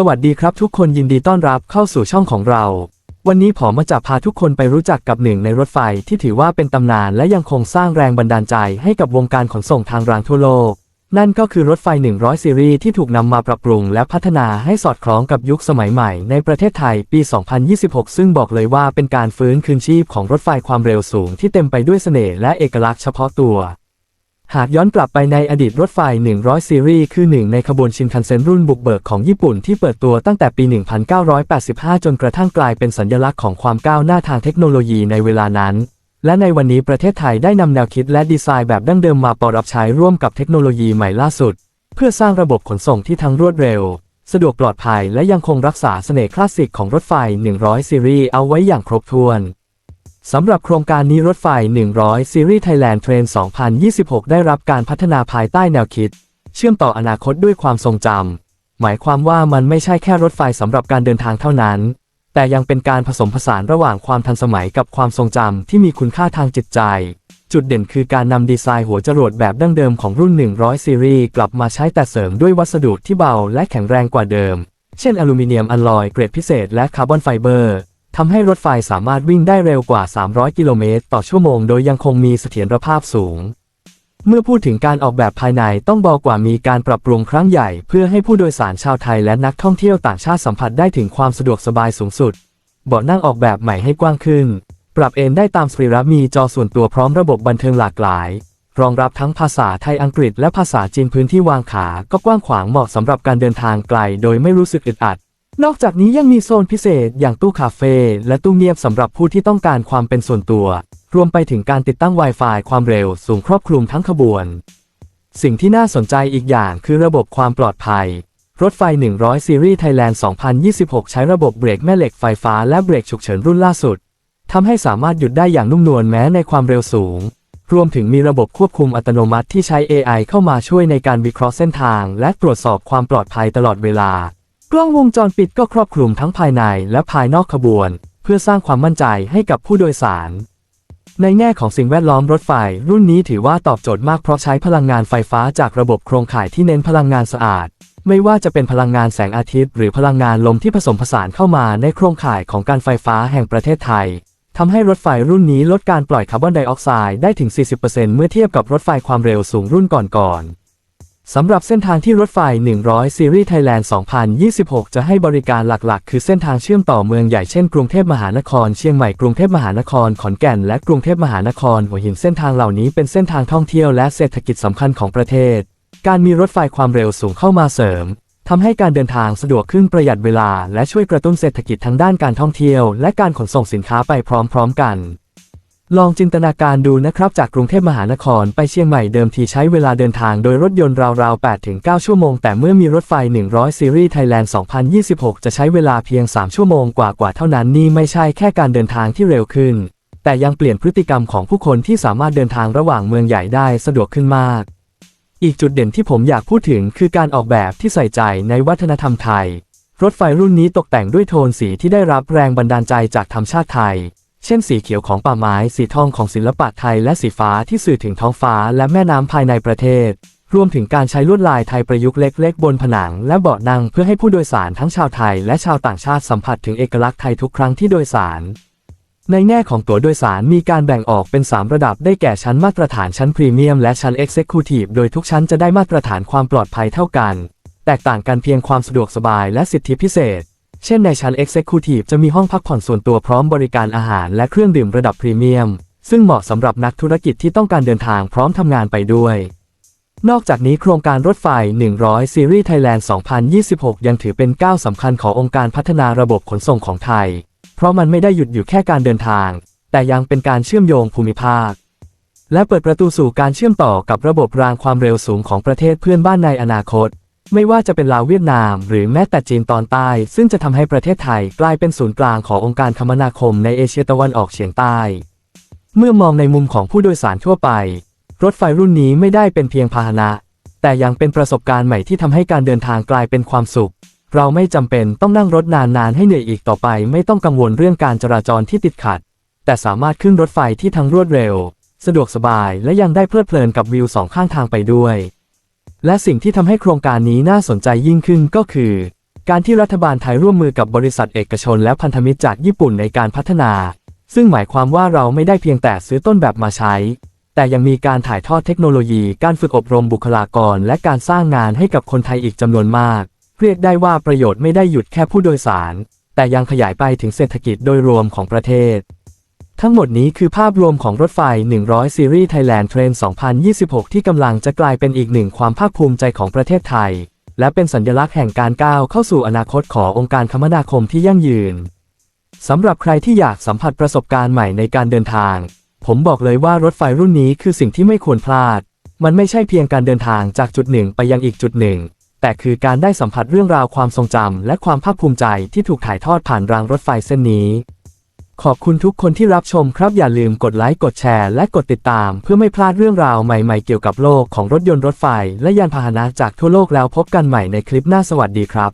สวัสดีครับทุกคนยินดีต้อนรับเข้าสู่ช่องของเรา วันนี้ผมมาจะพาทุกคนไปรู้จักกับหนึ่งในรถไฟที่ถือว่าเป็นตำนานและยังคงสร้างแรงบันดาลใจให้กับวงการขนส่งทางรางทั่วโลก นั่นก็คือรถไฟ 100 ซีรีส์ที่ถูกนำมาปรับปรุงและพัฒนาให้สอดคล้องกับยุคสมัยใหม่ในประเทศไทยปี 2026 ซึ่งบอกเลยว่าเป็นการฟื้นคืนชีพของรถไฟความเร็วสูงที่เต็มไปด้วยเสน่ห์และเอกลักษณ์เฉพาะตัว หากย้อนกลับไปในอดีตรถไฟ 100 ซีรีส์คือหนึ่งในขบวนชินคันเซ็นรุ่นบุกเบิกของญี่ปุ่นที่เปิดตัวตั้งแต่ปี 1985 จนกระทั่งกลายเป็นสัญลักษณ์ของความก้าวหน้าทางเทคโนโลยีในเวลานั้น และในวันนี้ประเทศไทยได้นำแนวคิดและดีไซน์แบบดั้งเดิมมาปรับใช้ร่วมกับเทคโนโลยีใหม่ล่าสุด เพื่อสร้างระบบขนส่งที่ทั้งรวดเร็ว สะดวกปลอดภัยและยังคงรักษาเสน่ห์คลาสสิกของรถไฟ 100 ซีรีส์เอาไว้อย่างครบถ้วน สำหรับโครงการนี้รถไฟ 100 ซีรีส์ Thailand Train 2026 ได้รับการพัฒนาภายใต้แนวคิด เชื่อมต่ออนาคตด้วยความทรงจำ หมายความว่ามันไม่ใช่แค่รถไฟสำหรับการเดินทางเท่านั้น แต่ยังเป็นการผสมผสานระหว่างความทันสมัยกับความทรงจำที่มีคุณค่าทางจิตใจ จุดเด่นคือการนำดีไซน์หัวจรวดแบบดั้งเดิมของรุ่น 100 ซีรีส์กลับมาใช้แต่เสริมด้วยวัสดุที่เบาและแข็งแรงกว่าเดิม เช่นอลูมิเนียมอลลอยเกรดพิเศษและคาร์บอนไฟเบอร์ ทำให้รถไฟสามารถวิ่งได้เร็วกว่า 300 กิโลเมตรต่อชั่วโมง โดยยังคงมีเสถียรภาพสูง เมื่อพูดถึงการออกแบบภายในต้องบอกว่ามีการปรับปรุงครั้งใหญ่ เพื่อให้ผู้โดยสารชาวไทยและนักท่องเที่ยวต่างชาติสัมผัสได้ถึงความสะดวกสบายสูงสุด เบาะนั่งออกแบบใหม่ให้กว้างขึ้น ปรับเอนได้ตามสรีระมีจอส่วนตัวพร้อมระบบบันเทิงหลากหลาย รองรับทั้งภาษาไทยอังกฤษและภาษาจีนพื้นที่วางขา ก็กว้างขวางเหมาะสำหรับการเดินทางไกล โดยไม่รู้สึกอึดอัด นอกจากนี้ยังมีโซนพิเศษอย่างตู้คาเฟ่และตู้เงียบสำหรับผู้ที่ต้องการความเป็นส่วนตัว รวมไปถึงการติดตั้ง Wi-Fi ความเร็วสูงครอบคลุมทั้งขบวน สิ่งที่น่าสนใจอีกอย่างคือระบบความปลอดภัย รถไฟ 100 ซีรีส์ Thailand 2026 ใช้ระบบเบรกแม่เหล็กไฟฟ้าและเบรกฉุกเฉินรุ่นล่าสุดทำให้สามารถหยุดได้อย่างนุ่มนวลแม้ในความเร็วสูง รวมถึงมีระบบควบคุมอัตโนมัติที่ใช้ AI เข้ามาช่วยในการวิเคราะห์เส้นทาง และตรวจสอบความปลอดภัยตลอดเวลา กล้องวงจรปิดก็ครอบคลุมทั้งภายในและภายนอกขบวน เพื่อสร้างความมั่นใจให้กับผู้โดยสาร ในแง่ของสิ่งแวดล้อมรถไฟ รุ่นนี้ถือว่าตอบโจทย์มากเพราะใช้พลังงานไฟฟ้าจากระบบโครงข่ายที่เน้นพลังงานสะอาด ไม่ว่าจะเป็นพลังงานแสงอาทิตย์ หรือพลังงานลมที่ผสมผสานเข้ามาในโครงข่ายของการไฟฟ้าแห่งประเทศไทยทำให้รถไฟรุ่นนี้ลดการปล่อยคาร์บอนไดออกไซด์ได้ถึง 40%เมื่อเทียบกับรถไฟความเร็วสูงรุ่นก่อนๆ สำหรับเส้นทางที่รถไฟ 100 ซีรีส์ Thailand 2026 จะให้บริการหลักๆ คือเส้นทางเชื่อมต่อเมืองใหญ่เช่นกรุงเทพมหานคร เชียงใหม่ กรุงเทพมหานคร ขอนแก่น และกรุงเทพมหานคร หัวหิน เส้นทางเหล่านี้เป็นเส้นทางท่องเที่ยวและเศรษฐกิจสำคัญของประเทศ การมีรถไฟความเร็วสูงเข้ามาเสริมทำให้การเดินทางสะดวกขึ้นประหยัดเวลา และช่วยกระตุ้นเศรษฐกิจทางด้านการท่องเที่ยว และการขนส่งสินค้าไปพร้อมๆกัน ลองจินตนาการดูนะครับ จากกรุงเทพมหานครไปเชียงใหม่เดิมทีใช้เวลาเดินทางโดยรถยนต์ราวๆ 8-9 ชั่วโมง แต่เมื่อมีรถไฟ 100 ซีรีส์ Thailand 2026 จะใช้เวลาเพียง 3 ชั่วโมงกว่าๆ เท่านั้นนี่ไม่ใช่แค่การเดินทางที่เร็วขึ้น แต่ยังเปลี่ยนพฤติกรรมของผู้คนที่สามารถเดินทางระหว่างเมืองใหญ่ได้สะดวกขึ้นมาก อีกจุดเด่นที่ผมอยากพูดถึงคือการออกแบบที่ใส่ใจในวัฒนธรรมไทย รถไฟรุ่นนี้ตกแต่งด้วยโทนสีที่ได้รับแรงบันดาลใจจากธรรมชาติไทย เช่นสีเขียวของป่าไม้ สีทองของศิลปะไทยและสีฟ้าที่สื่อถึงท้องฟ้าและแม่น้ำภายในประเทศ รวมถึงการใช้ลวดลายไทยประยุกต์เล็กๆ บนผนัง และเบาะนั่งเพื่อให้ผู้โดยสารทั้งชาวไทยและชาวต่างชาติสัมผัสถึงเอกลักษณ์ไทยทุกครั้งที่โดยสาร ในแง่ของตั๋วโดยสารมีการแบ่งออกเป็น 3 ระดับได้แก่ชั้นมาตรฐานชั้นพรีเมียมและชั้น Executive โดยทุกชั้นจะได้มาตรฐานความปลอดภัยเท่ากัน แตกต่างกันเพียงความสะดวกสบายและสิทธิพิเศษ เช่นในชั้น Executive จะมีห้องพักผ่อนส่วนตัวพร้อมบริการอาหารและเครื่องดื่มระดับพรีเมียม ซึ่งเหมาะสำหรับนักธุรกิจที่ต้องการเดินทางพร้อมทำงานไปด้วย นอกจากนี้โครงการรถไฟ 100 ซีรีส์ Thailand 2026 ยังถือเป็นก้าวสำคัญขององค์การพัฒนาระบบขนส่งของไทย เพราะมันไม่ได้หยุดอยู่แค่การเดินทาง แต่ยังเป็นการเชื่อมโยงภูมิภาค และเปิดประตูสู่การเชื่อมต่อกับระบบรางความเร็วสูงของประเทศเพื่อนบ้านในอนาคต ไม่ว่าจะเป็นลาวเวียดนาม หรือแม้แต่จีนตอนใต้ ซึ่งจะทำให้ประเทศไทยกลายเป็นศูนย์กลางขององค์การคมนาคมในเอเชียตะวันออกเฉียงใต้ เมื่อมองในมุมของผู้โดยสารทั่วไป รถไฟรุ่นนี้ไม่ได้เป็นเพียงพาหนะ แต่ยังเป็นประสบการณ์ใหม่ที่ทำให้การเดินทางกลายเป็นความสุข เราไม่จำเป็นต้องนั่งรถนานๆให้เหนื่อยอีกต่อไป ไม่ต้องกังวลเรื่องการจราจรที่ติดขัด แต่สามารถขึ้นรถไฟที่ทั้งรวดเร็ว สะดวกสบายและยังได้เพลิดเพลินกับวิวสองข้างทางไปด้วย และสิ่งที่ทำให้โครงการนี้น่าสนใจยิ่งขึ้นก็คือ การที่รัฐบาลไทยร่วมมือกับบริษัทเอกชนและพันธมิตรจากญี่ปุ่นในการพัฒนา ซึ่งหมายความว่าเราไม่ได้เพียงแต่ซื้อต้นแบบมาใช้ แต่ยังมีการถ่ายทอดเทคโนโลยี การฝึกอบรมบุคลากร และการสร้างงานให้กับคนไทยอีกจำนวนมาก เรียกได้ว่าประโยชน์ไม่ได้หยุดแค่ผู้โดยสาร แต่ยังขยายไปถึงเศรษฐกิจโดยรวมของประเทศ ทั้งหมดนี้คือภาพรวมของรถไฟ 100 ซีรีส์ Thailand Train 2026 ที่กำลังจะกลายเป็นอีกหนึ่งความภาคภูมิใจของประเทศไทย และเป็นสัญลักษณ์แห่งการก้าวเข้าสู่อนาคตขององค์การคมนาคมที่ยั่งยืน สำหรับใครที่อยากสัมผัสประสบการณ์ใหม่ในการเดินทาง ผมบอกเลยว่ารถไฟรุ่นนี้คือสิ่งที่ไม่ควรพลาด มันไม่ใช่เพียงการเดินทางจากจุดหนึ่งไปยังอีกจุดหนึ่ง แต่คือการได้สัมผัสเรื่องราวความทรงจำและความภาคภูมิใจที่ถูกถ่ายทอดผ่านรางรถไฟเส้นนี้ ขอบคุณทุกคนที่รับชมครับอย่าลืมกดไลค์กดแชร์และกดติดตาม เพื่อไม่พลาดเรื่องราวใหม่ๆเกี่ยวกับโลกของรถยนต์รถไฟ และยานพาหนะจากทั่วโลกแล้วพบกันใหม่ในคลิปหน้าสวัสดีครับ